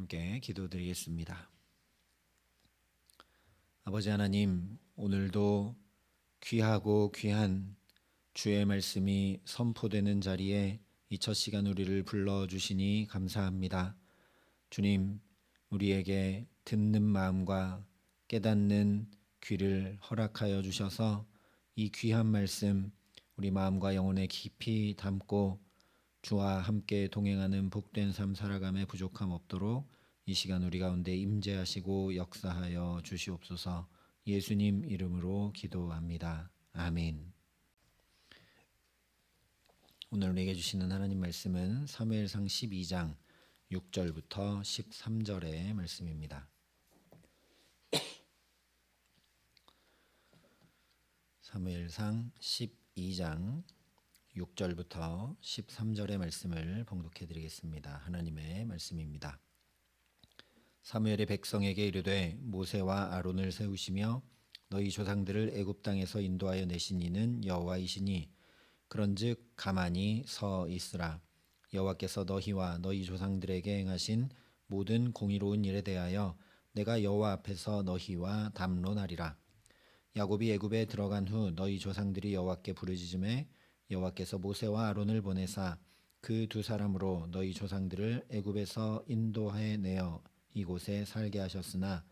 함께 기도드리겠습니다. 아버지 하나님, 오늘도 귀하고 귀한 주의 말씀이 선포되는 자리에 이 첫 시간 우리를 불러 주시니 감사합니다. 주님, 우리에게 듣는 마음과 깨닫는 귀를 허락하여 주셔서 이 귀한 말씀 우리 마음과 영혼에 깊이 담고 주와 함께 동행하는 복된 삶 살아감에 부족함 없도록 이 시간 우리 가운데 임재하시고 역사하여 주시옵소서. 예수님 이름으로 기도합니다. 아멘. 오늘 우리에게 주시는 하나님 말씀은 사무엘상 12장 6절부터 13절의 말씀입니다. 사무엘상 12장 6절부터 13절의 말씀을 봉독해 드리겠습니다. 하나님의 말씀입니다. 사무엘의 백성에게 이르되 모세와 아론을 세우시며 너희 조상들을 애굽 땅에서 인도하여 내신 이는 여호와이시니 그런즉 가만히 서 있으라. 여호와께서 너희와 너희 조상들에게 행하신 모든 공의로운 일에 대하여 내가 여호와 앞에서 너희와 담론하리라. 야곱이 애굽에 들어간 후 너희 조상들이 여호와께 부르짖음에 여호와께서 모세와 아론을 보내사 그 두 사람으로 너희 조상들을 애굽에서 인도해 내어 이곳에 살게 하셨으나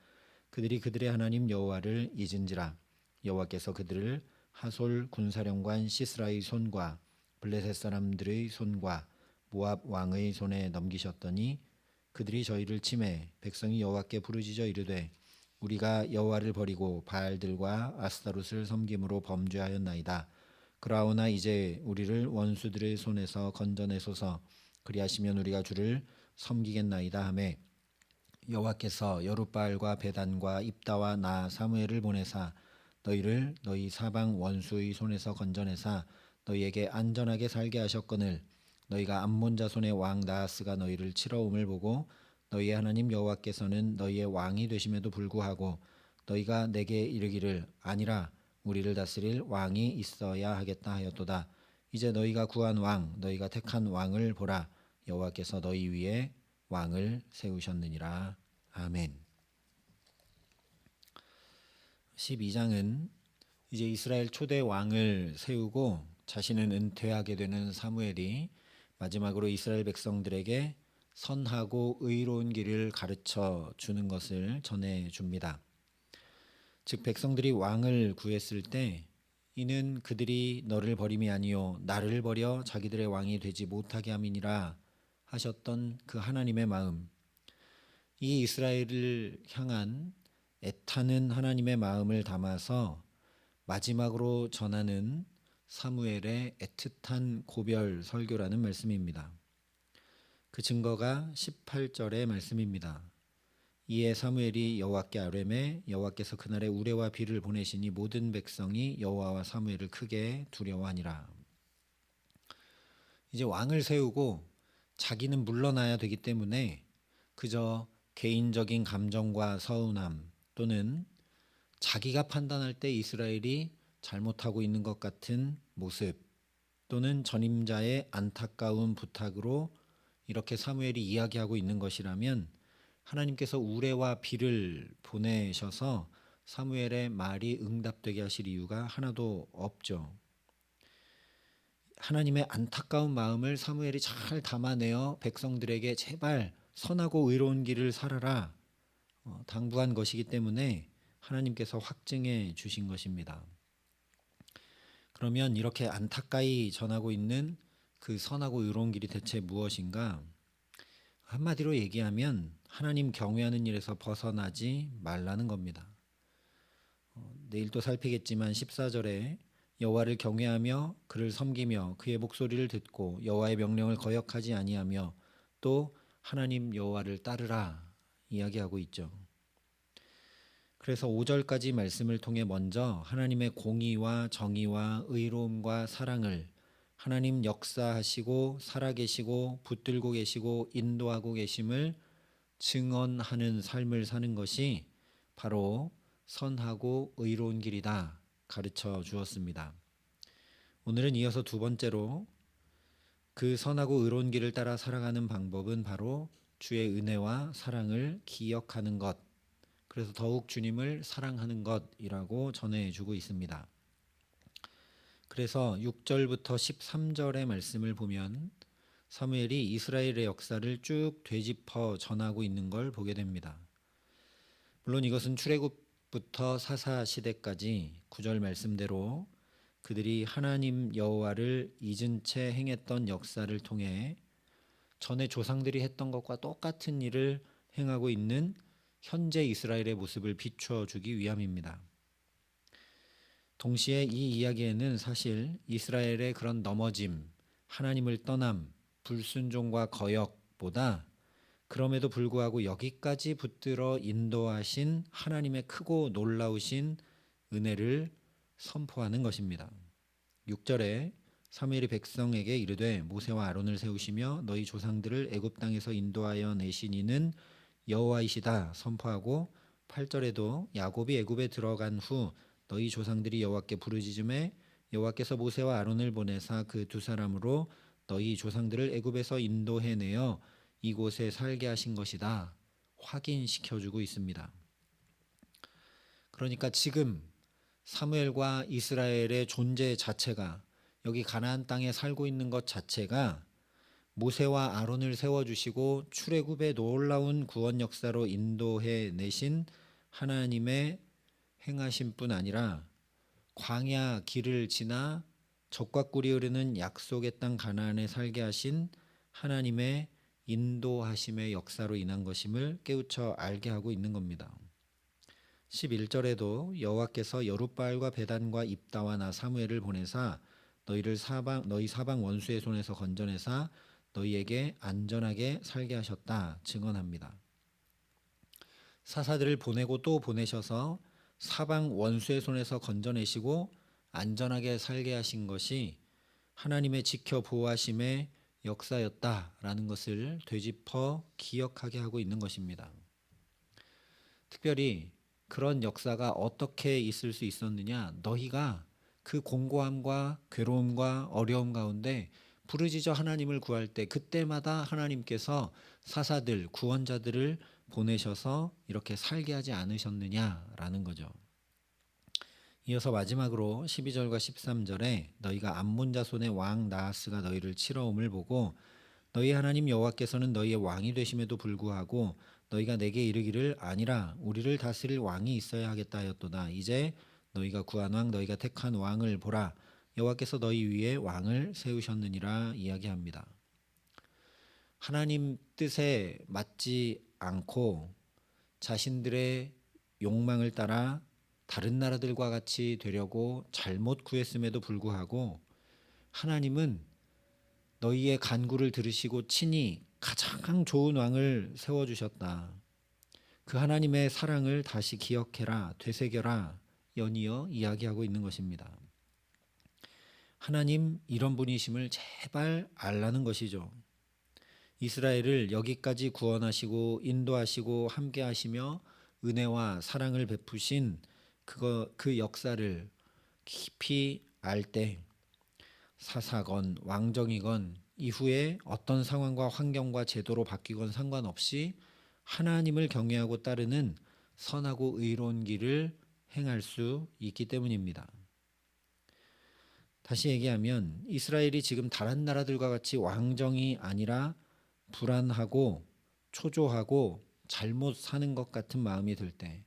그들이 그들의 하나님 여호와를 잊은지라 여호와께서 그들을 하솔 군사령관 시스라의 손과 블레셋 사람들의 손과 모압 왕의 손에 넘기셨더니 그들이 저희를 침해 백성이 여호와께 부르짖어 이르되 우리가 여호와를 버리고 바알들과 아스타롯을 섬김으로 범죄하였나이다. 그러하오나 이제 우리를 원수들의 손에서 건져내소서 그리하시면 우리가 주를 섬기겠나이다 하매 여호와께서 여룻바알과 베단과 입다와 나 사무엘을 보내사 너희를 너희 사방 원수의 손에서 건져내사 너희에게 안전하게 살게 하셨거늘 너희가 암몬 자손의 왕 나하스가 너희를 치러옴을 보고 너희의 하나님 여호와께서는 너희의 왕이 되심에도 불구하고 너희가 내게 이르기를 아니라 우리를 다스릴 왕이 있어야 하겠다 하였도다. 이제 너희가 구한 왕, 너희가 택한 왕을 보라. 여호와께서 너희 위에 왕을 세우셨느니라. 아멘. 12장은 이제 이스라엘 초대 왕을 세우고 자신은 은퇴하게 되는 사무엘이 마지막으로 이스라엘 백성들에게 선하고 의로운 길을 가르쳐 주는 것을 전해 줍니다. 즉 백성들이 왕을 구했을 때 이는 그들이 너를 버림이 아니요 나를 버려 자기들의 왕이 되지 못하게 함이니라 하셨던 그 하나님의 마음 이 이스라엘을 향한 애타는 하나님의 마음을 담아서 마지막으로 전하는 사무엘의 애틋한 고별 설교라는 말씀입니다. 그 증거가 18절의 말씀입니다. 이에 사무엘이 여호와께 아뢰매 여호와께서 그날에 우레와 비를 보내시니 모든 백성이 여호와와 사무엘을 크게 두려워하니라. 이제 왕을 세우고 자기는 물러나야 되기 때문에 그저 개인적인 감정과 서운함 또는 자기가 판단할 때 이스라엘이 잘못하고 있는 것 같은 모습 또는 전임자의 안타까운 부탁으로 이렇게 사무엘이 이야기하고 있는 것이라면 하나님께서 우레와 비를 보내셔서 사무엘의 말이 응답되게 하실 이유가 하나도 없죠. 하나님의 안타까운 마음을 사무엘이 잘 담아내어 백성들에게 제발 선하고 의로운 길을 살아라 어, 당부한 것이기 때문에 하나님께서 확증해 주신 것입니다. 그러면 이렇게 안타까이 전하고 있는 그 선하고 의로운 길이 대체 무엇인가? 한마디로 얘기하면 하나님 경외하는 일에서 벗어나지 말라는 겁니다. 어, 내일 또 살피겠지만 14절에 여호와를 경외하며 그를 섬기며 그의 목소리를 듣고 여호와의 명령을 거역하지 아니하며 또 하나님 여호와를 따르라 이야기하고 있죠. 그래서 5절까지 말씀을 통해 먼저 하나님의 공의와 정의와 의로움과 사랑을 하나님 역사하시고 살아계시고 붙들고 계시고 인도하고 계심을 증언하는 삶을 사는 것이 바로 선하고 의로운 길이다 가르쳐 주었습니다. 오늘은 이어서 두 번째로 그 선하고 의로운 길을 따라 살아가는 방법은 바로 주의 은혜와 사랑을 기억하는 것. 그래서 더욱 주님을 사랑하는 것이라고 전해주고 있습니다. 그래서 6절부터 13절의 말씀을 보면 사무엘이 이스라엘의 역사를 쭉 되짚어 전하고 있는 걸 보게 됩니다. 물론 이것은 출애굽부터 사사 시대까지 구절 말씀대로 그들이 하나님 여호와를 잊은 채 행했던 역사를 통해 전에 조상들이 했던 것과 똑같은 일을 행하고 있는 현재 이스라엘의 모습을 비추어 주기 위함입니다. 동시에 이 이야기에는 사실 이스라엘의 그런 넘어짐, 하나님을 떠남, 불순종과 거역보다 그럼에도 불구하고 여기까지 붙들어 인도하신 하나님의 크고 놀라우신 은혜를 선포하는 것입니다. 6절에 사무엘이 백성에게 이르되 모세와 아론을 세우시며 너희 조상들을 애굽 땅에서 인도하여 내신 이는 여호와이시다 선포하고 8절에도 야곱이 애굽에 들어간 후 너희 조상들이 여호와께 부르짖음에 여호와께서 모세와 아론을 보내사 그 두 사람으로 너희 조상들을 애굽에서 인도해 내어 이곳에 살게 하신 것이다 확인시켜 주고 있습니다. 그러니까 지금 사무엘과 이스라엘의 존재 자체가 여기 가나안 땅에 살고 있는 것 자체가 모세와 아론을 세워 주시고 출애굽의 놀라운 구원 역사로 인도해 내신 하나님의 행하신 뿐 아니라 광야 길을 지나 적과 꿀이 흐르는 약속의 땅 가나안에 살게 하신 하나님의 인도하심의 역사로 인한 것임을 깨우쳐 알게 하고 있는 겁니다. 11절에도 여호와께서 여룻바알과 베단과 입다와 나 사무엘을 보내사 너희를 사방 너희 사방 원수의 손에서 건져내사 너희에게 안전하게 살게 하셨다 증언합니다. 사사들을 보내고 또 보내셔서 사방 원수의 손에서 건져내시고 안전하게 살게 하신 것이 하나님의 지켜 보호하심의 역사였다라는 것을 되짚어 기억하게 하고 있는 것입니다. 특별히 그런 역사가 어떻게 있을 수 있었느냐? 너희가 그 공고함과 괴로움과 어려움 가운데 부르짖어 하나님을 구할 때 그때마다 하나님께서 사사들 구원자들을 보내셔서 이렇게 살게 하지 않으셨느냐라는 거죠. 이어서 마지막으로 12절과 13절에 너희가 암몬 자손의 왕 나하스가 너희를 치러옴을 보고 너희 하나님 여호와께서는 너희의 왕이 되심에도 불구하고 너희가 내게 이르기를 아니라 우리를 다스릴 왕이 있어야 하겠다 하였도다 이제 너희가 구한 왕 너희가 택한 왕을 보라 여호와께서 너희 위에 왕을 세우셨느니라 이야기합니다. 하나님 뜻에 맞지 않고 자신들의 욕망을 따라 다른 나라들과 같이 되려고 잘못 구했음에도 불구하고 하나님은 너희의 간구를 들으시고 친히 가장 좋은 왕을 세워 주셨다. 그 하나님의 사랑을 다시 기억해라, 되새겨라, 연이어 이야기하고 있는 것입니다. 하나님 이런 분이심을 제발 알라는 것이죠. 이스라엘을 여기까지 구원하시고 인도하시고 함께 하시며 은혜와 사랑을 베푸신 그거 그 역사를 깊이 알 때 사사건 왕정이건 이후에 어떤 상황과 환경과 제도로 바뀌건 상관없이 하나님을 경외하고 따르는 선하고 의로운 길을 행할 수 있기 때문입니다. 다시 얘기하면 이스라엘이 지금 다른 나라들과 같이 왕정이 아니라 불안하고 초조하고 잘못 사는 것 같은 마음이 들 때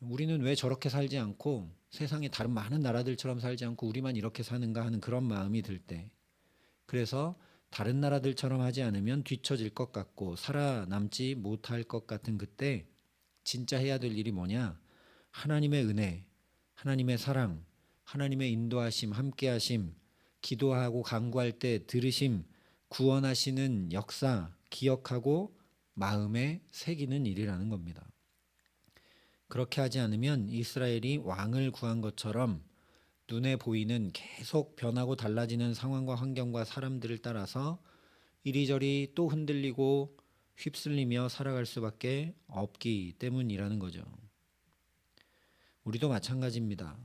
우리는 왜 저렇게 살지 않고 세상의 다른 많은 나라들처럼 살지 않고 우리만 이렇게 사는가 하는 그런 마음이 들 때 그래서 다른 나라들처럼 하지 않으면 뒤처질 것 같고 살아남지 못할 것 같은 그때 진짜 해야 될 일이 뭐냐? 하나님의 은혜, 하나님의 사랑, 하나님의 인도하심, 함께하심, 기도하고 간구할 때 들으심, 구원하시는 역사 기억하고 마음에 새기는 일이라는 겁니다. 그렇게 하지 않으면 이스라엘이 왕을 구한 것처럼 눈에 보이는 계속 변하고 달라지는 상황과 환경과 사람들을 따라서 이리저리 또 흔들리고 휩쓸리며 살아갈 수밖에 없기 때문이라는 거죠. 우리도 마찬가지입니다.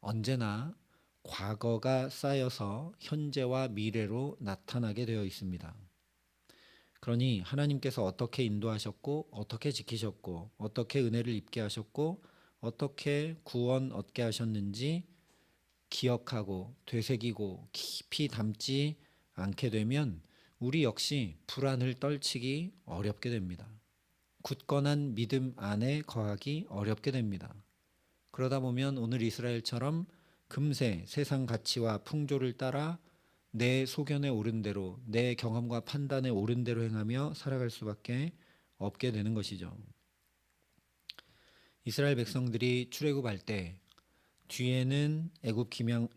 언제나 과거가 쌓여서 현재와 미래로 나타나게 되어 있습니다. 그러니 하나님께서 어떻게 인도하셨고 어떻게 지키셨고 어떻게 은혜를 입게 하셨고 어떻게 구원 얻게 하셨는지 기억하고 되새기고 깊이 담지 않게 되면 우리 역시 불안을 떨치기 어렵게 됩니다. 굳건한 믿음 안에 거하기 어렵게 됩니다. 그러다 보면 오늘 이스라엘처럼 금세 세상 가치와 풍조를 따라 내 소견에 오른 대로 내 경험과 판단에 오른 대로 행하며 살아갈 수밖에 없게 되는 것이죠. 이스라엘 백성들이 출애굽할 때 뒤에는 애굽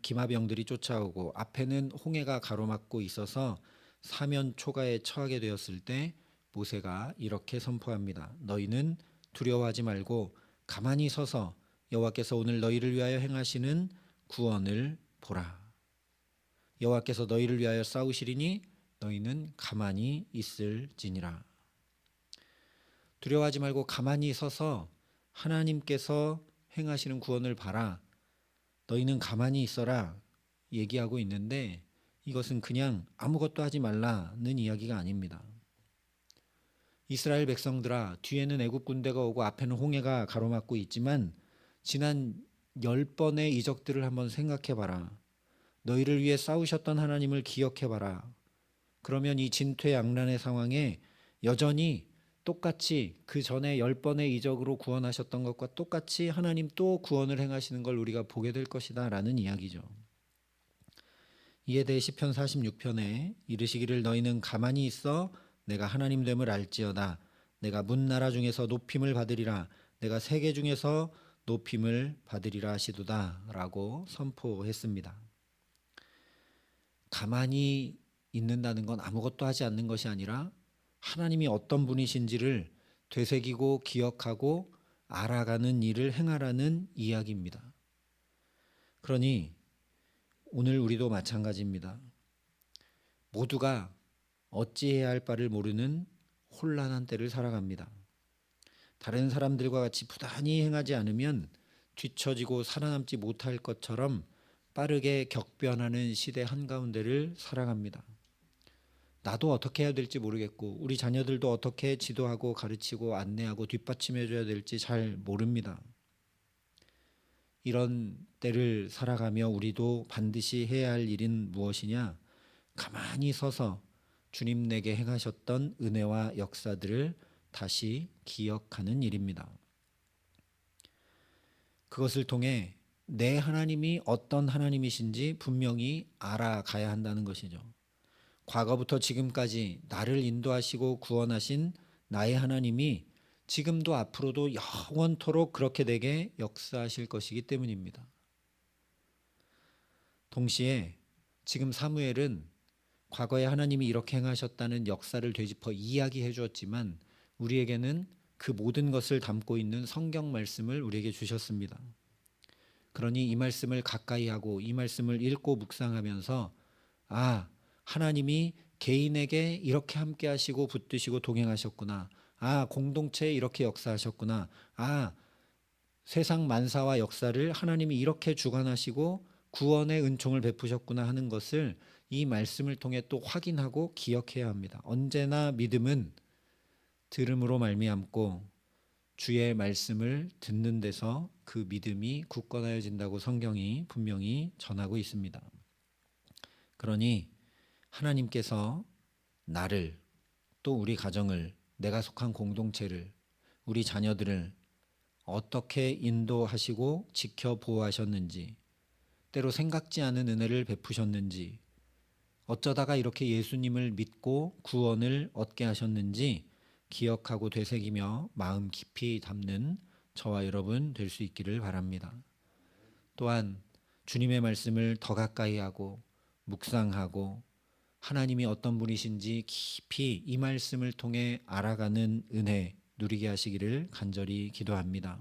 기마병들이 쫓아오고 앞에는 홍해가 가로막고 있어서 사면 초가에 처하게 되었을 때 모세가 이렇게 선포합니다. 너희는 두려워하지 말고 가만히 서서 여호와께서 오늘 너희를 위하여 행하시는 구원을 보라. 여호와께서 너희를 위하여 싸우시리니 너희는 가만히 있을지니라. 두려워하지 말고 가만히 서서 하나님께서 행하시는 구원을 봐라. 너희는 가만히 있어라. 얘기하고 있는데 이것은 그냥 아무것도 하지 말라는 이야기가 아닙니다. 이스라엘 백성들아 뒤에는 애굽 군대가 오고 앞에는 홍해가 가로막고 있지만 지난 열 번의 이적들을 한번 생각해 봐라. 너희를 위해 싸우셨던 하나님을 기억해 봐라. 그러면 이 진퇴양난의 상황에 여전히 똑같이 그 전에 열 번의 이적으로 구원하셨던 것과 똑같이 하나님 또 구원을 행하시는 걸 우리가 보게 될 것이다라는 이야기죠. 이에 대해 시편 46편에 이르시기를 너희는 가만히 있어 내가 하나님 됨을 알지어다 내가 문 나라 중에서 높임을 받으리라 내가 세계 중에서 높임을 받으리라 하시도다라고 선포했습니다. 가만히 있는다는 건 아무것도 하지 않는 것이 아니라 하나님이 어떤 분이신지를 되새기고 기억하고 알아가는 일을 행하라는 이야기입니다. 그러니 오늘 우리도 마찬가지입니다. 모두가 어찌해야 할 바를 모르는 혼란한 때를 살아갑니다. 다른 사람들과 같이 부단히 행하지 않으면 뒤처지고 살아남지 못할 것처럼 빠르게 격변하는 시대 한가운데를 살아갑니다. 나도 어떻게 해야 될지 모르겠고 우리 자녀들도 어떻게 지도하고 가르치고 안내하고 뒷받침해 줘야 될지 잘 모릅니다. 이런 때를 살아가며 우리도 반드시 해야 할 일은 무엇이냐? 가만히 서서 주님 내게 행하셨던 은혜와 역사들을 다시 기억하는 일입니다. 그것을 통해 내 하나님이 어떤 하나님이신지 분명히 알아가야 한다는 것이죠. 과거부터 지금까지 나를 인도하시고 구원하신 나의 하나님이 지금도 앞으로도 영원토록 그렇게 되게 역사하실 것이기 때문입니다. 동시에 지금 사무엘은 과거에 하나님이 이렇게 행하셨다는 역사를 되짚어 이야기해 주었지만 우리에게는 그 모든 것을 담고 있는 성경 말씀을 우리에게 주셨습니다. 그러니 이 말씀을 가까이 하고 이 말씀을 읽고 묵상하면서 아, 하나님이 개인에게 이렇게 함께 하시고 붙드시고 동행하셨구나. 아, 공동체에 이렇게 역사하셨구나. 아, 세상 만사와 역사를 하나님이 이렇게 주관하시고 구원의 은총을 베푸셨구나 하는 것을 이 말씀을 통해 또 확인하고 기억해야 합니다. 언제나 믿음은 들음으로 말미암고 주의 말씀을 듣는 데서 그 믿음이 굳건하여진다고 성경이 분명히 전하고 있습니다. 그러니 하나님께서 나를 또 우리 가정을 내가 속한 공동체를 우리 자녀들을 어떻게 인도하시고 지켜 보호하셨는지 때로 생각지 않은 은혜를 베푸셨는지 어쩌다가 이렇게 예수님을 믿고 구원을 얻게 하셨는지 기억하고 되새기며 마음 깊이 담는 저와 여러분 될 수 있기를 바랍니다. 또한 주님의 말씀을 더 가까이 하고 묵상하고 하나님이 어떤 분이신지 깊이 이 말씀을 통해 알아가는 은혜 누리게 하시기를 간절히 기도합니다.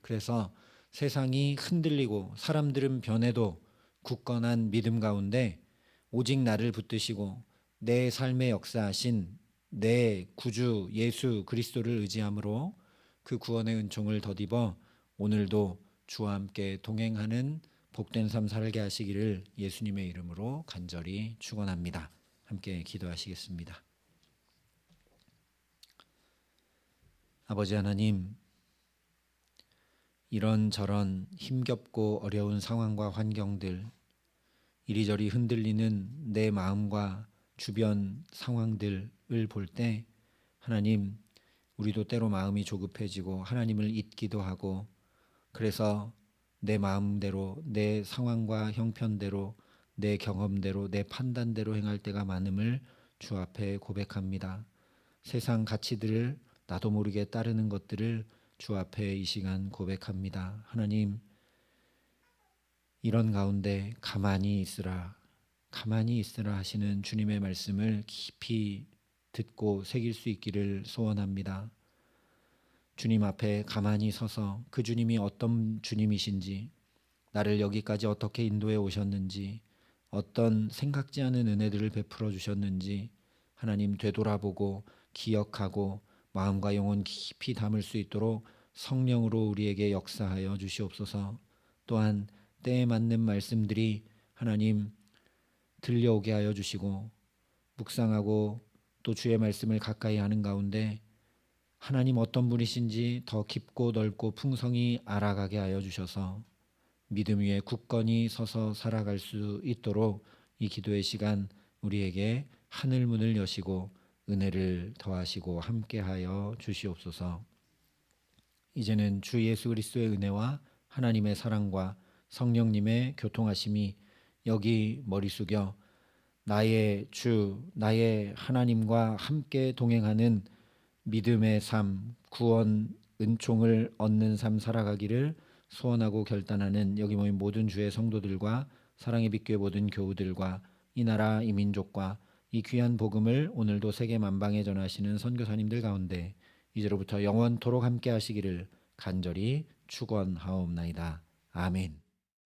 그래서 세상이 흔들리고 사람들은 변해도 굳건한 믿음 가운데 오직 나를 붙드시고 내 삶의 역사하신 내 구주 예수 그리스도를 의지함으로 그 구원의 은총을 덧입어 오늘도 주와 함께 동행하는 복된 삶 살게 하시기를 예수님의 이름으로 간절히 축원합니다. 함께 기도하시겠습니다. 아버지 하나님, 이런저런 힘겹고 어려운 상황과 환경들, 이리저리 흔들리는 내 마음과 주변 상황들을 볼 때 하나님, 우리도 때로 마음이 조급해지고 하나님을 잊기도 하고 그래서 내 마음대로 내 상황과 형편대로 내 경험대로 내 판단대로 행할 때가 많음을 주 앞에 고백합니다. 세상 가치들을 나도 모르게 따르는 것들을 주 앞에 이 시간 고백합니다. 하나님, 이런 가운데 가만히 있으라, 가만히 있으라 하시는 주님의 말씀을 깊이 듣고 새길 수 있기를 소원합니다. 주님 앞에 가만히 서서 그 주님이 어떤 주님이신지, 나를 여기까지 어떻게 인도해 오셨는지, 어떤 생각지 않은 은혜들을 베풀어 주셨는지, 하나님 되돌아보고 기억하고 마음과 영혼 깊이 담을 수 있도록 성령으로 우리에게 역사하여 주시옵소서. 또한 때에 맞는 말씀들이 하나님 들려오게 하여 주시고 묵상하고 또 주의 말씀을 가까이 하는 가운데 하나님 어떤 분이신지 더 깊고 넓고 풍성히 알아가게 하여 주셔서 믿음 위에 굳건히 서서 살아갈 수 있도록 이 기도의 시간 우리에게 하늘 문을 여시고 은혜를 더하시고 함께하여 주시옵소서. 이제는 주 예수 그리스도의 은혜와 하나님의 사랑과 성령님의 교통하심이 여기 머리 숙여 나의 주, 나의 하나님과 함께 동행하는 믿음의 삶, 구원, 은총을 얻는 삶 살아가기를 소원하고 결단하는 여기 모인 모든 주의 성도들과 사랑의 빛교회 모든 교우들과 이 나라 이 민족과 이 귀한 복음을 오늘도 세계 만방에 전하시는 선교사님들 가운데 이제로부터 영원토록 함께 하시기를 간절히 축원하옵나이다. 아멘.